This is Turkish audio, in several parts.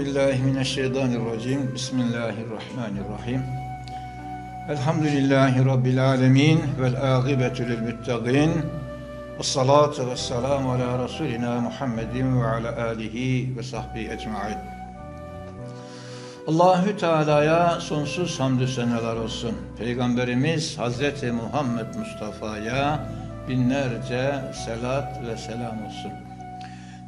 billahi mineşşeytanirracim. Bismillahirrahmanirrahim. Elhamdülillahi Rabbil alemin. Vel âgıbetu lil muttaqin. Ve salatu ve selamu ala Resulina Muhammedin ve ala alihi ve sahbihi ecmain. Allahü Teala'ya sonsuz hamdü seneler olsun. Peygamberimiz Hazreti Muhammed Mustafa'ya binlerce selat ve selam olsun.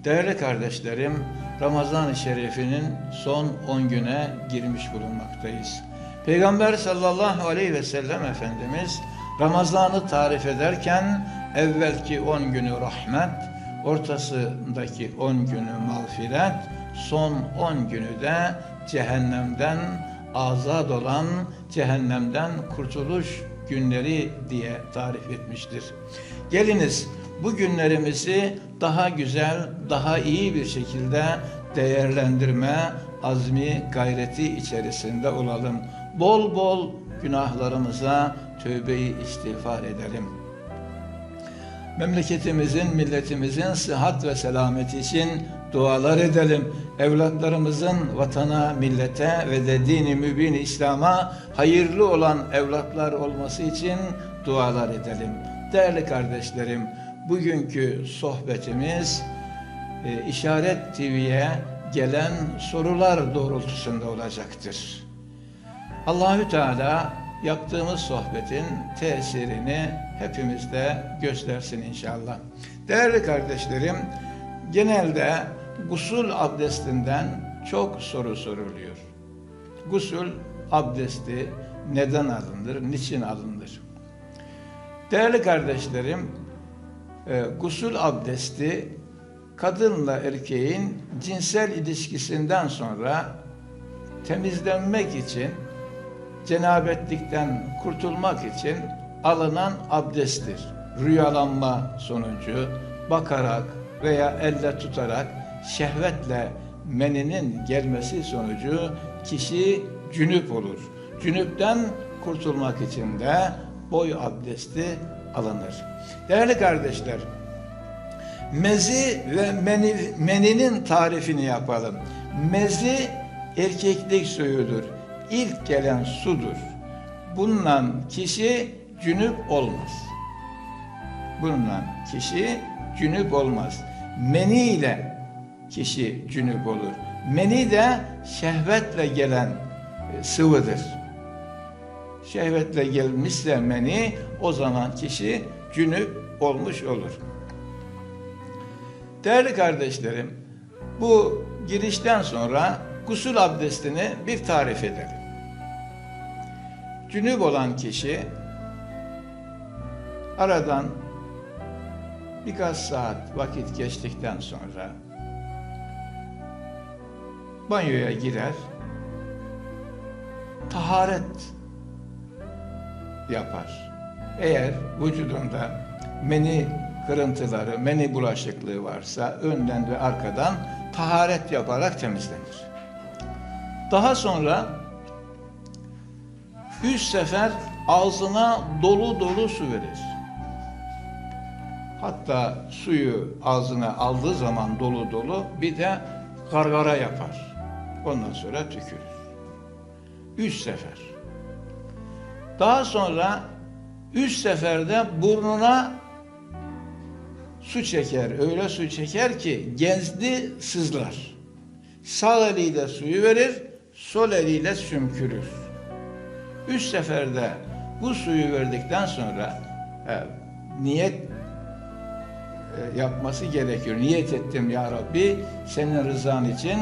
Değerli kardeşlerim, Ramazan-ı Şerif'inin son 10 güne girmiş bulunmaktayız. Peygamber sallallahu aleyhi ve sellem Efendimiz Ramazan'ı tarif ederken evvelki 10 günü rahmet, ortasındaki 10 günü mağfiret, son 10 günü de cehennemden azad olan, cehennemden kurtuluş günleri diye tarif etmiştir. Geliniz bu günlerimizi daha güzel, daha iyi bir şekilde değerlendirme azmi gayreti içerisinde olalım. Bol bol günahlarımıza tövbeyi istiğfar edelim. Memleketimizin, milletimizin sıhhat ve selameti için dualar edelim. Evlatlarımızın vatana, millete ve de dini mübin İslam'a hayırlı olan evlatlar olması için dualar edelim. Değerli kardeşlerim, bugünkü sohbetimiz e, İşaret TV'ye gelen sorular doğrultusunda olacaktır. Allahü Teala yaptığımız sohbetin tesirini hepimizde göstersin inşallah. Değerli kardeşlerim, genelde gusül abdestinden çok soru soruluyor. Gusül abdesti neden alınır, niçin alınır? Değerli kardeşlerim, e, gusül abdesti kadınla erkeğin cinsel ilişkisinden sonra temizlenmek için, cenabetlikten kurtulmak için alınan abdesttir. Rüyalanma sonucu, bakarak veya elle tutarak şehvetle meninin gelmesi sonucu kişi cünüp olur. Cünüpten kurtulmak için de boy abdesti alınır. Değerli kardeşler, mezi ve meni, meninin tarifini yapalım. Mezi erkeklik suyudur. İlk gelen sudur. Bununla kişi cünüp olmaz. Bununla kişi cünüp olmaz. Meni ile kişi cünüp olur. Meni de şehvetle gelen e, sıvıdır. Şehvetle gelmişse meni o zaman kişi cünüp olmuş olur. Değerli kardeşlerim, bu girişten sonra gusül abdestini bir tarif edelim. Cünüp olan kişi aradan birkaç saat vakit geçtikten sonra banyoya girer, taharet yapar. Eğer vücudunda meni kırıntıları, meni bulaşıklığı varsa önden ve arkadan taharet yaparak temizlenir. Daha sonra üç sefer ağzına dolu dolu su verir. Hatta suyu ağzına aldığı zaman dolu dolu bir de gargara yapar. Ondan sonra tükürür. Üç sefer. Daha sonra üç seferde burnuna su çeker. Öyle su çeker ki genzli sızlar. Sağ eliyle suyu verir, sol eliyle sümkürür. Üç seferde bu suyu verdikten sonra e, niyet e, yapması gerekiyor. Niyet ettim ya Rabbi senin rızan için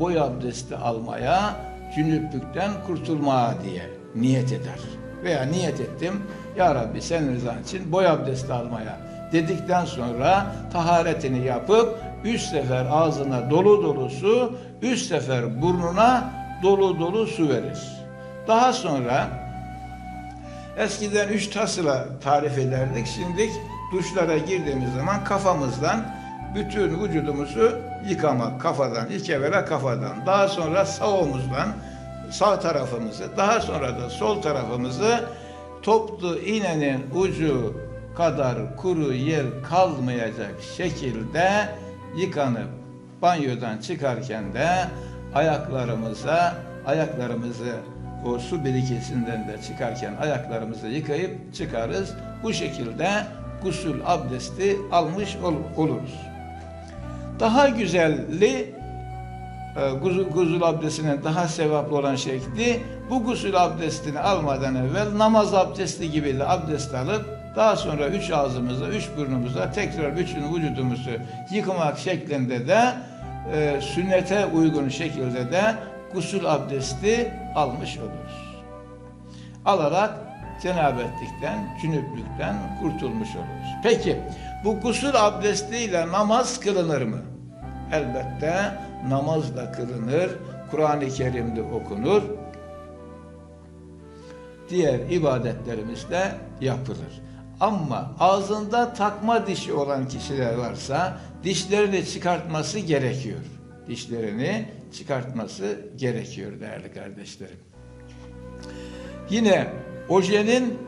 boy abdesti almaya, cünüplükten kurtulmaya diye niyet eder. Veya niyet ettim ya Rabbi senin rızan için boy abdesti almaya dedikten sonra taharetini yapıp üç sefer ağzına dolu dolu su, üç sefer burnuna dolu dolu su verir. Daha sonra eskiden üç tasla tarif ederdik. Şimdi duşlara girdiğimiz zaman kafamızdan bütün vücudumuzu yıkamak kafadan, ilk evvela kafadan, daha sonra sağ omuzdan sağ tarafımızı, daha sonra da sol tarafımızı toplu iğnenin ucu kadar kuru yer kalmayacak şekilde yıkanıp banyodan çıkarken de ayaklarımıza, ayaklarımızı o su birikisinden de çıkarken ayaklarımızı yıkayıp çıkarız. Bu şekilde gusül abdesti almış ol- oluruz. Daha güzelli gusül, gusül abdestinin daha sevaplı olan şekli bu gusül abdestini almadan evvel namaz abdesti gibi de abdest alıp daha sonra üç ağzımıza, üç burnumuza tekrar bütün vücudumuzu yıkamak şeklinde de e, sünnete uygun şekilde de gusül abdesti almış oluruz. Alarak cenabetlikten, cünüplükten kurtulmuş oluruz. Peki bu gusül abdestiyle namaz kılınır mı? Elbette namaz da kılınır, Kur'an-ı Kerim'de okunur. Diğer ibadetlerimiz de yapılır. Ama ağzında takma dişi olan kişiler varsa dişlerini çıkartması gerekiyor. Dişlerini çıkartması gerekiyor değerli kardeşlerim. Yine ojenin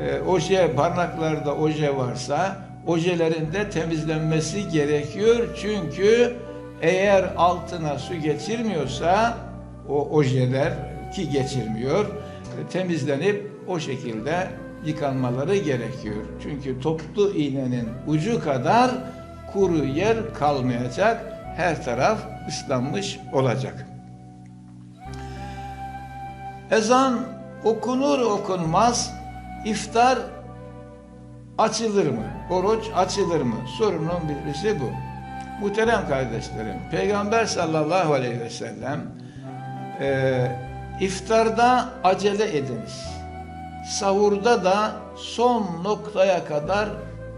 e, oje parmaklarda oje varsa ojelerin de temizlenmesi gerekiyor. Çünkü eğer altına su geçirmiyorsa o ojeler ki geçirmiyor e, temizlenip o şekilde yıkanmaları gerekiyor. Çünkü toplu iğnenin ucu kadar kuru yer kalmayacak. Her taraf ıslanmış olacak. Ezan okunur okunmaz iftar açılır mı? Oruç açılır mı? Sorunun birisi bu. Muhterem kardeşlerim, Peygamber sallallahu aleyhi ve sellem e, iftarda acele ediniz. Sahurda da son noktaya kadar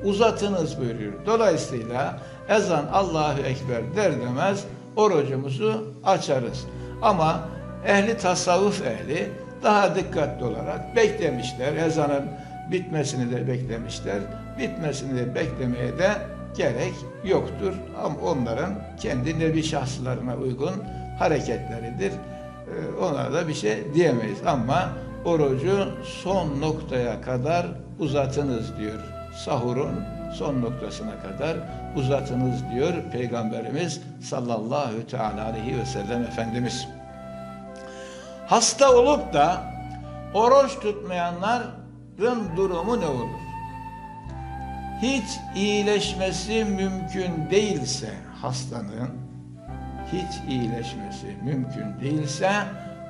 uzatınız buyuruyor. Dolayısıyla ezan Allahu Ekber der demez orucumuzu açarız. Ama ehli tasavvuf ehli daha dikkatli olarak beklemişler. Ezanın bitmesini de beklemişler. Bitmesini de beklemeye de gerek yoktur. Ama onların kendi nevi şahslarına uygun hareketleridir. Ee, Onlara da bir şey diyemeyiz. Ama orucu son noktaya kadar uzatınız diyor. Sahurun son noktasına kadar uzatınız diyor Peygamberimiz sallallahu teala aleyhi ve sellem Efendimiz. Hasta olup da oruç tutmayanların durumu ne olur? Hiç iyileşmesi mümkün değilse hastanın hiç iyileşmesi mümkün değilse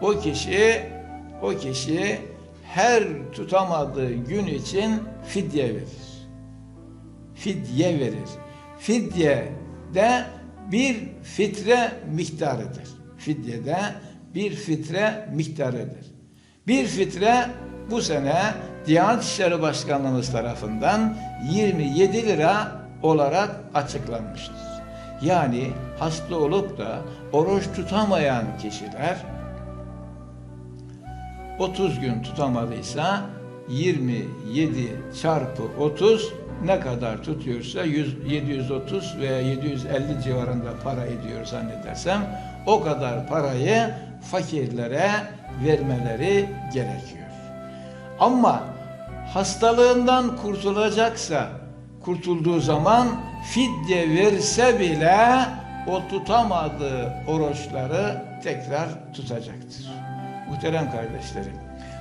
o kişi o kişi her tutamadığı gün için fidye verir. Fidye verir. Fidye de bir fitre miktarıdır. Fidye de bir fitre miktarıdır. Bir fitre bu sene Diyanet İşleri Başkanlığımız tarafından 27 lira olarak açıklanmıştır. Yani hasta olup da oruç tutamayan kişiler 30 gün tutamadıysa 27 çarpı 30 ne kadar tutuyorsa 100, 730 veya 750 civarında para ediyor zannedersem o kadar parayı fakirlere vermeleri gerekiyor. Ama hastalığından kurtulacaksa kurtulduğu zaman fidye verse bile o tutamadığı oruçları tekrar tutacaktır. Muhterem kardeşlerim,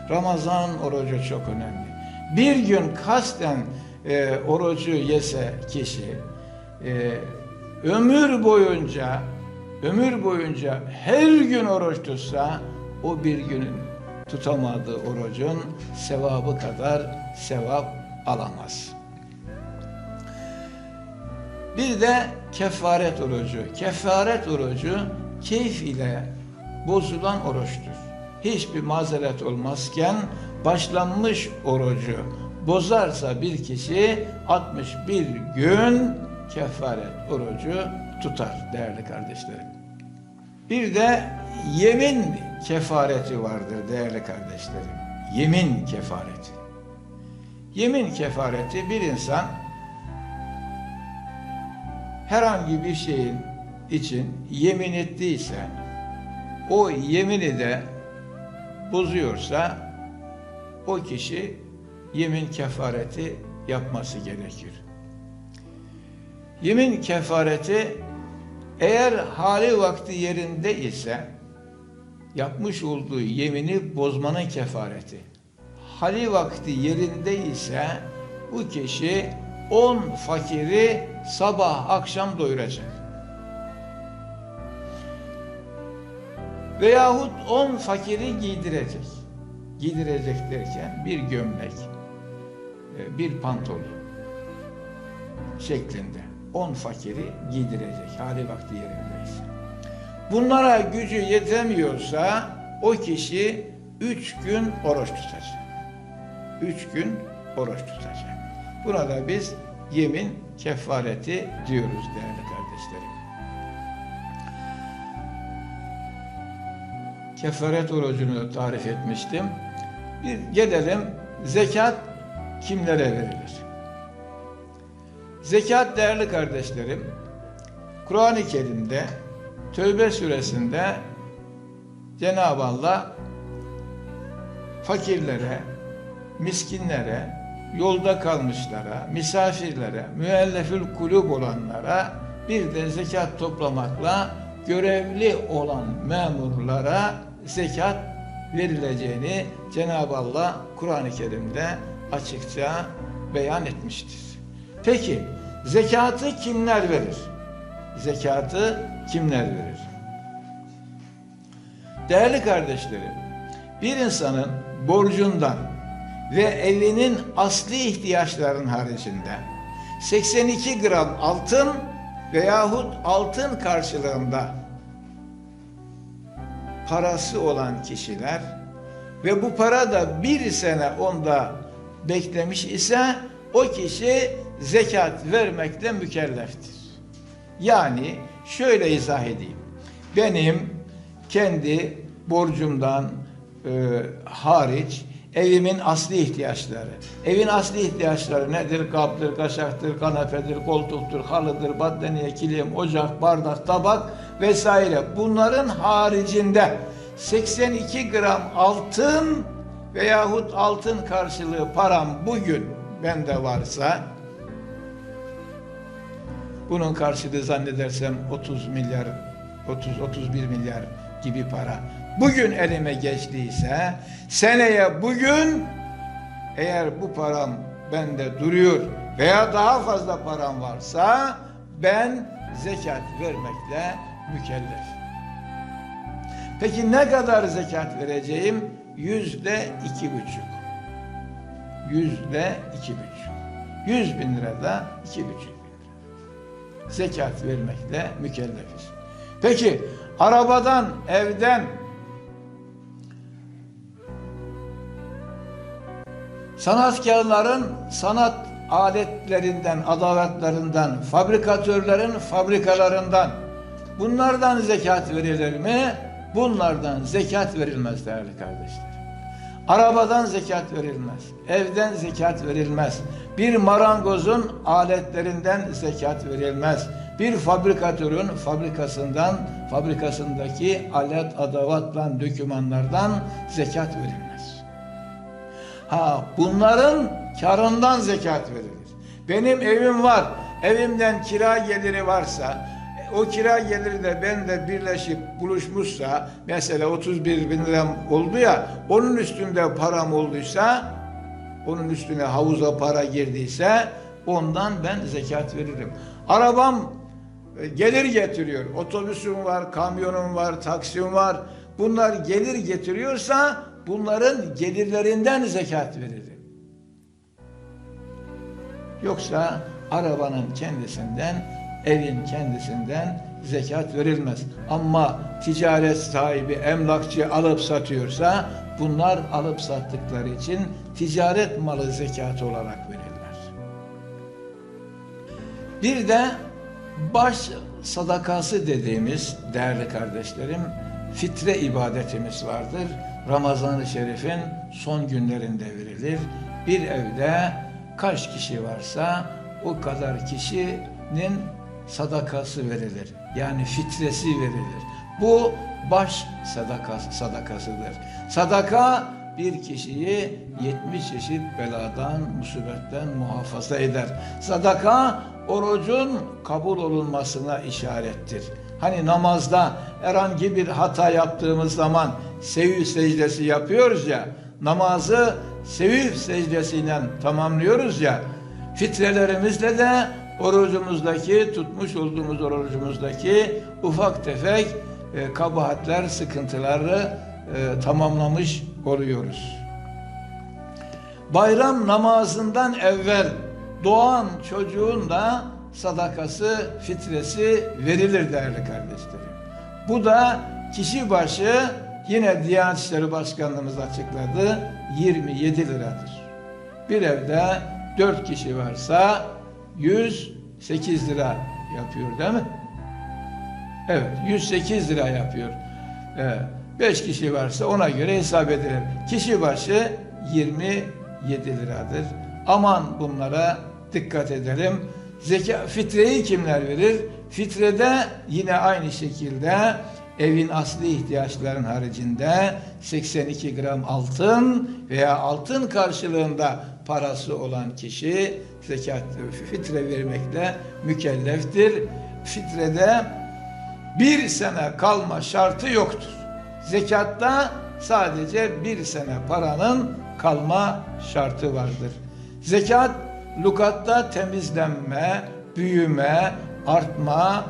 Ramazan orucu çok önemli. Bir gün kasten e, orucu yese kişi, e, ömür boyunca, ömür boyunca her gün oruç tutsa, o bir günün tutamadığı orucun sevabı kadar sevap alamaz. Bir de kefaret orucu. Kefaret orucu keyif ile bozulan oruçtur. Hiçbir mazeret olmazken başlanmış orucu bozarsa bir kişi 61 gün kefaret orucu tutar değerli kardeşlerim. Bir de yemin kefareti vardır değerli kardeşlerim. Yemin kefareti. Yemin kefareti bir insan herhangi bir şeyin için yemin ettiyse o yemini de bozuyorsa o kişi yemin kefareti yapması gerekir. Yemin kefareti Eğer hali vakti yerinde ise yapmış olduğu yemini bozmanın kefareti. Hali vakti yerinde ise bu kişi 10 fakiri sabah akşam doyuracak. Veyahut 10 fakiri giydirecek. Giydirecek derken bir gömlek, e, bir pantolon şeklinde 10 fakiri giydirecek hali vakti yerindeyse. Bunlara gücü yetemiyorsa o kişi üç gün oruç tutacak. Üç gün oruç tutacak. Buna da biz yemin kefareti diyoruz değerli kardeşlerim. Kefaret orucunu tarif etmiştim. Bir gelelim zekat kimlere verilir? Zekat değerli kardeşlerim, Kur'an-ı Kerim'de Tövbe suresinde Cenab-ı Allah fakirlere, miskinlere, yolda kalmışlara, misafirlere, müellefül kulüp olanlara bir de zekat toplamakla görevli olan memurlara zekat verileceğini Cenab-ı Allah Kur'an-ı Kerim'de açıkça beyan etmiştir. Peki zekatı kimler verir? Zekatı kimler verir? Değerli kardeşlerim, bir insanın borcundan ve evinin asli ihtiyaçların haricinde 82 gram altın veyahut altın karşılığında parası olan kişiler ve bu para da bir sene onda beklemiş ise o kişi zekat vermekle mükelleftir. Yani şöyle izah edeyim. Benim kendi borcumdan e, hariç evimin asli ihtiyaçları. Evin asli ihtiyaçları nedir? Kaptır, kaşaktır, kanepedir, koltuktur, halıdır, battaniye, kilim, ocak, bardak, tabak vesaire. Bunların haricinde 82 gram altın veyahut altın karşılığı param bugün bende varsa bunun karşılığı zannedersem 30 milyar 30 31 milyar gibi para. Bugün elime geçtiyse seneye bugün eğer bu param bende duruyor veya daha fazla param varsa ben zekat vermekle mükellef. Peki ne kadar zekat vereceğim? Yüzde iki buçuk. Yüzde iki buçuk. Yüz bin lira da iki buçuk. Zekat vermekle mükellefiz. Peki arabadan, evden sanatkarların sanat aletlerinden, adaletlerinden, fabrikatörlerin fabrikalarından bunlardan zekat verilir mi? Bunlardan zekat verilmez değerli kardeşler. Arabadan zekat verilmez. Evden zekat verilmez. Bir marangozun aletlerinden zekat verilmez. Bir fabrikatörün fabrikasından, fabrikasındaki alet, adavatla, dökümanlardan zekat verilmez. Ha bunların karından zekat verilir. Benim evim var. Evimden kira geliri varsa o kira geliri de benimle birleşip buluşmuşsa mesela 31 bin liram oldu ya onun üstünde param olduysa onun üstüne havuza para girdiyse ondan ben zekat veririm. Arabam e, gelir getiriyor. Otobüsüm var, kamyonum var, taksim var. Bunlar gelir getiriyorsa bunların gelirlerinden zekat veririm. Yoksa arabanın kendisinden, evin kendisinden zekat verilmez. Ama ticaret sahibi, emlakçı alıp satıyorsa bunlar alıp sattıkları için ticaret malı zekat olarak verirler. Bir de baş sadakası dediğimiz değerli kardeşlerim fitre ibadetimiz vardır. Ramazan-ı Şerif'in son günlerinde verilir. Bir evde kaç kişi varsa o kadar kişinin sadakası verilir. Yani fitresi verilir. Bu baş sadakası, sadakasıdır. Sadaka bir kişiyi 70 çeşit beladan, musibetten muhafaza eder. Sadaka orucun kabul olunmasına işarettir. Hani namazda herhangi bir hata yaptığımız zaman sevü secdesi yapıyoruz ya, namazı sevü secdesiyle tamamlıyoruz ya, fitrelerimizle de orucumuzdaki, tutmuş olduğumuz orucumuzdaki ufak tefek e, kabahatler, sıkıntıları e, tamamlamış oluyoruz. Bayram namazından evvel doğan çocuğun da sadakası, fitresi verilir değerli kardeşlerim. Bu da kişi başı yine Diyanet İşleri Başkanlığımız açıkladı 27 liradır. Bir evde 4 kişi varsa 108 lira yapıyor değil mi? Evet 108 lira yapıyor. Evet, 5 kişi varsa ona göre hesap edilir. Kişi başı 27 liradır. Aman bunlara dikkat edelim. Zeka, fitreyi kimler verir? Fitrede yine aynı şekilde evin asli ihtiyaçların haricinde 82 gram altın veya altın karşılığında parası olan kişi zekat fitre vermekle mükelleftir. Fitrede bir sene kalma şartı yoktur. Zekatta sadece bir sene paranın kalma şartı vardır. Zekat lukatta temizlenme, büyüme, artma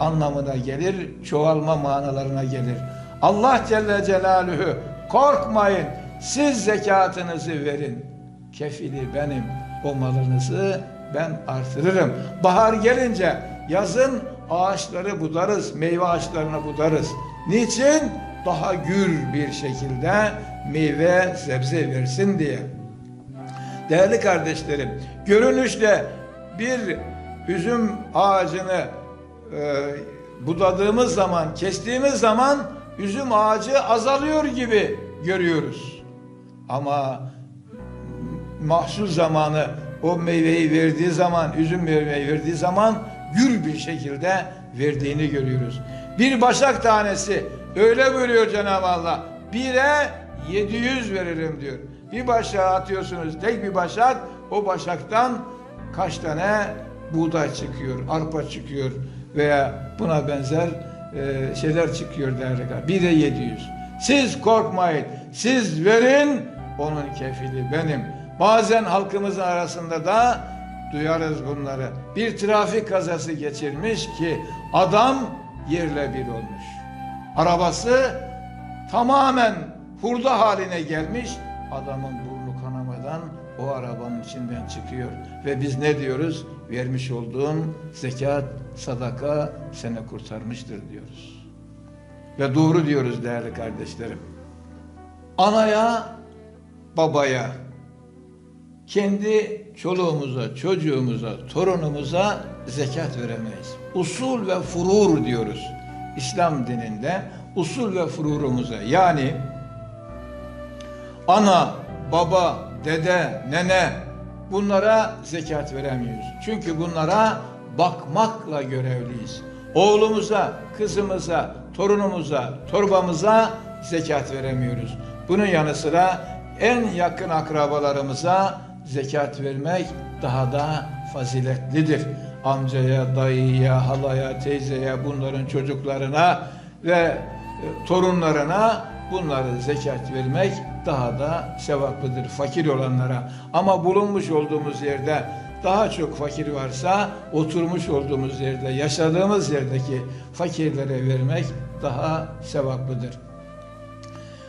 anlamına gelir, çoğalma manalarına gelir. Allah Celle Celaluhu korkmayın siz zekatınızı verin. Kefili benim o malınızı ben artırırım. Bahar gelince yazın ağaçları budarız, meyve ağaçlarını budarız. Niçin? Daha gür bir şekilde meyve, sebze versin diye. Değerli kardeşlerim, görünüşte bir üzüm ağacını e, budadığımız zaman, kestiğimiz zaman üzüm ağacı azalıyor gibi görüyoruz. Ama mahsul zamanı o meyveyi verdiği zaman, üzüm meyveyi verdiği zaman gür bir şekilde verdiğini görüyoruz. Bir başak tanesi öyle buyuruyor Cenab-ı Allah. Bire 700 veririm diyor. Bir başağı atıyorsunuz tek bir başak o başaktan kaç tane buğday çıkıyor, arpa çıkıyor veya buna benzer e, şeyler çıkıyor değerli kardeşler. Bir de 700. Siz korkmayın. Siz verin. Onun kefili benim. Bazen halkımızın arasında da duyarız bunları. Bir trafik kazası geçirmiş ki adam yerle bir olmuş. Arabası tamamen hurda haline gelmiş. Adamın burnu kanamadan o arabanın içinden çıkıyor. Ve biz ne diyoruz? Vermiş olduğun zekat, sadaka seni kurtarmıştır diyoruz. Ve doğru diyoruz değerli kardeşlerim. Anaya, babaya, kendi çoluğumuza, çocuğumuza, torunumuza zekat veremeyiz. Usul ve furur diyoruz. İslam dininde usul ve fururumuza yani ana, baba, dede, nene bunlara zekat veremiyoruz. Çünkü bunlara bakmakla görevliyiz. Oğlumuza, kızımıza, torunumuza, torbamıza zekat veremiyoruz. Bunun yanı sıra en yakın akrabalarımıza zekat vermek daha da faziletlidir. Amcaya, dayıya, halaya, teyzeye, bunların çocuklarına ve e, torunlarına bunları zekat vermek daha da sevaplıdır fakir olanlara. Ama bulunmuş olduğumuz yerde daha çok fakir varsa oturmuş olduğumuz yerde, yaşadığımız yerdeki fakirlere vermek daha sevaplıdır.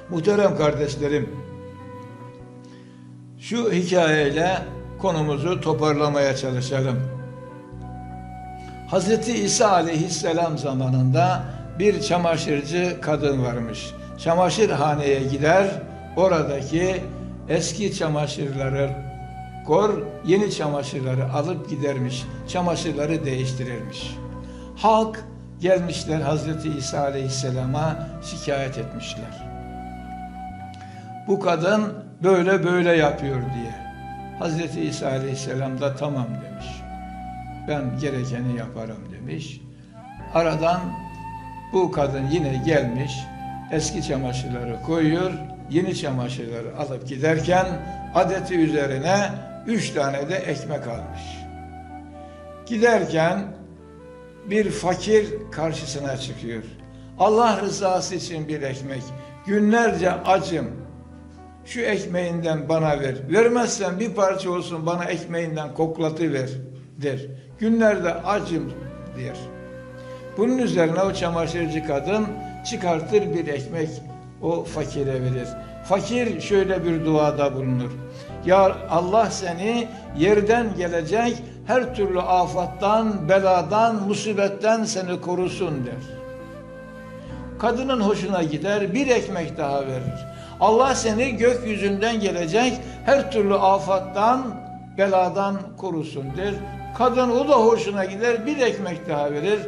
Muhterem kardeşlerim, şu hikayeyle konumuzu toparlamaya çalışalım. Hazreti İsa aleyhisselam zamanında bir çamaşırcı kadın varmış. Çamaşırhaneye gider, oradaki eski çamaşırları kor, yeni çamaşırları alıp gidermiş. Çamaşırları değiştirirmiş. Halk gelmişler Hazreti İsa aleyhisselama şikayet etmişler. Bu kadın böyle böyle yapıyor diye. Hazreti İsa aleyhisselam da tamam demiş. Ben gerekeni yaparım demiş. Aradan bu kadın yine gelmiş, eski çamaşırları koyuyor, yeni çamaşırları alıp giderken adeti üzerine üç tane de ekmek almış. Giderken bir fakir karşısına çıkıyor. Allah rızası için bir ekmek. Günlerce acım. Şu ekmeğinden bana ver. Vermezsen bir parça olsun bana ekmeğinden koklatıver der. Günlerde acım der. Bunun üzerine o çamaşırcı kadın çıkartır bir ekmek o fakire verir. Fakir şöyle bir duada bulunur. Ya Allah seni yerden gelecek her türlü afattan, beladan, musibetten seni korusun der. Kadının hoşuna gider, bir ekmek daha verir. Allah seni gökyüzünden gelecek her türlü afattan, beladan korusun der. Kadın o da hoşuna gider, bir ekmek daha verir.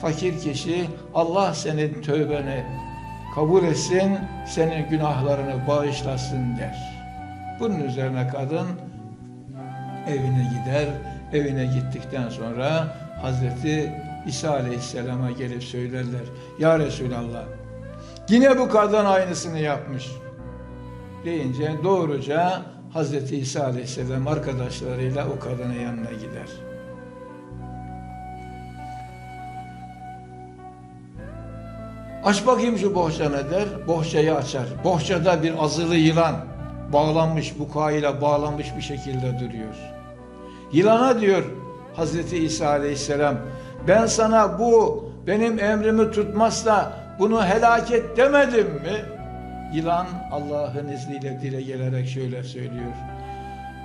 Fakir kişi Allah senin tövbeni kabul etsin, senin günahlarını bağışlasın der. Bunun üzerine kadın evine gider. Evine gittikten sonra Hazreti İsa Aleyhisselam'a gelip söylerler. Ya Resulallah yine bu kadın aynısını yapmış. Deyince doğruca Hazreti İsa Aleyhisselam arkadaşlarıyla o kadının yanına gider. Aç bakayım şu bohça ne der? Bohçayı açar. Bohçada bir azılı yılan bağlanmış, bukayla bağlanmış bir şekilde duruyor. Yılana diyor Hazreti İsa Aleyhisselam ben sana bu benim emrimi tutmazsa bunu helak et demedim mi? Yılan Allah'ın izniyle dile gelerek şöyle söylüyor.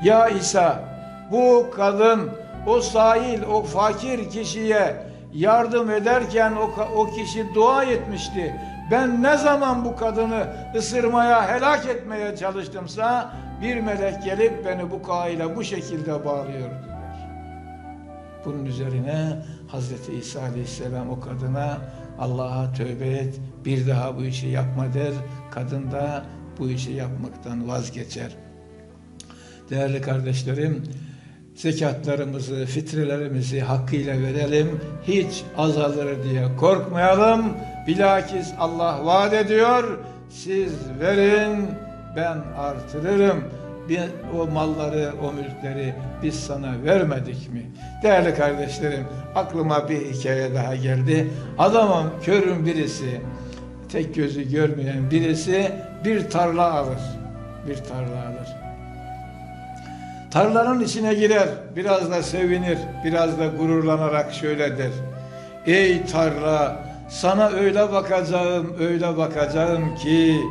Ya İsa bu kadın o sahil o fakir kişiye yardım ederken o, o kişi dua etmişti. Ben ne zaman bu kadını ısırmaya, helak etmeye çalıştımsa bir melek gelip beni bu kayla bu şekilde bağlıyor. Bunun üzerine Hazreti İsa Aleyhisselam o kadına Allah'a tövbe et, bir daha bu işi yapma der. Kadın da bu işi yapmaktan vazgeçer. Değerli kardeşlerim, zekatlarımızı, fitrelerimizi hakkıyla verelim. Hiç azalır diye korkmayalım. Bilakis Allah vaat ediyor. Siz verin, ben artırırım. Bir, o malları, o mülkleri biz sana vermedik mi? Değerli kardeşlerim, aklıma bir hikaye daha geldi. Adamın körün birisi, tek gözü görmeyen birisi bir tarla alır. Bir tarla alır. Tarlanın içine girer, biraz da sevinir, biraz da gururlanarak şöyle der. Ey tarla, sana öyle bakacağım, öyle bakacağım ki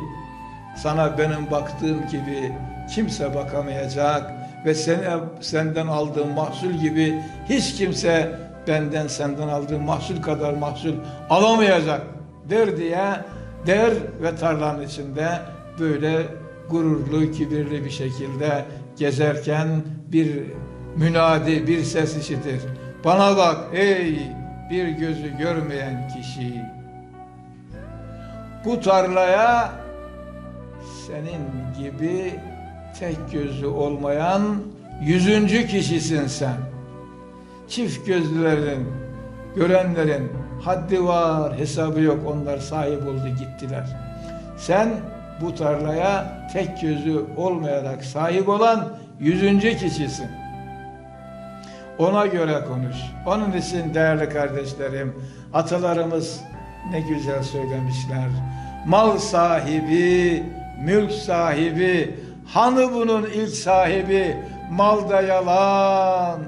sana benim baktığım gibi kimse bakamayacak ve seni, senden aldığım mahsul gibi hiç kimse benden senden aldığım mahsul kadar mahsul alamayacak der diye der ve tarlanın içinde böyle gururlu, kibirli bir şekilde gezerken bir münadi, bir ses işitir. Bana bak ey bir gözü görmeyen kişi. Bu tarlaya senin gibi tek gözü olmayan yüzüncü kişisin sen. Çift gözlülerin, görenlerin haddi var, hesabı yok. Onlar sahip oldu gittiler. Sen bu tarlaya tek gözü olmayarak sahip olan yüzüncü kişisin. Ona göre konuş. Onun için değerli kardeşlerim, atalarımız ne güzel söylemişler. Mal sahibi, mülk sahibi, hanı bunun ilk sahibi, mal da yalan,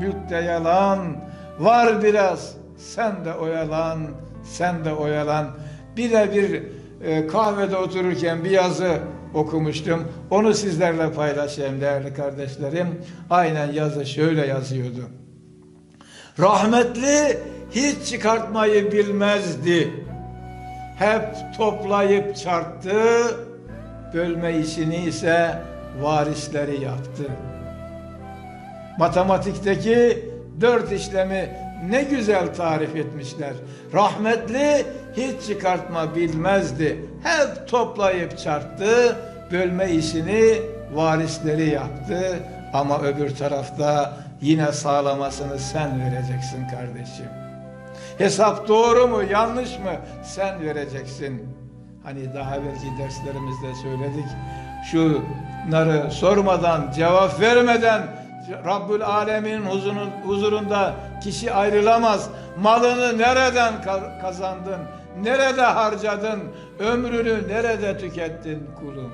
mülk de yalan, var biraz, sen de oyalan, sen de oyalan. Bir de bir e, kahvede otururken bir yazı okumuştum. Onu sizlerle paylaşayım değerli kardeşlerim. Aynen yazı şöyle yazıyordu. Rahmetli hiç çıkartmayı bilmezdi. Hep toplayıp çarptı. Bölme işini ise varisleri yaptı. Matematikteki dört işlemi ne güzel tarif etmişler. Rahmetli hiç çıkartma bilmezdi. Hep toplayıp çarptı. Bölme işini varisleri yaptı. Ama öbür tarafta yine sağlamasını sen vereceksin kardeşim. Hesap doğru mu yanlış mı sen vereceksin. Hani daha belki derslerimizde söyledik. Şunları sormadan cevap vermeden Rabbül Alemin'in huzurunda kişi ayrılamaz. Malını nereden ka- kazandın? Nerede harcadın? Ömrünü nerede tükettin kulum?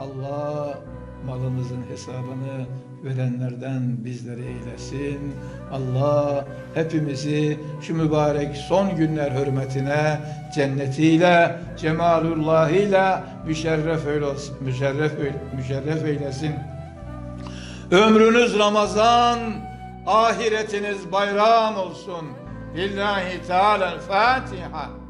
Allah malımızın hesabını verenlerden bizleri eylesin. Allah hepimizi şu mübarek son günler hürmetine cennetiyle, cemalullah ile müşerref eylesin. Müşerref, müşerref eylesin. Ömrünüz Ramazan, ahiretiniz bayram olsun. Lillahi Teala Fatiha.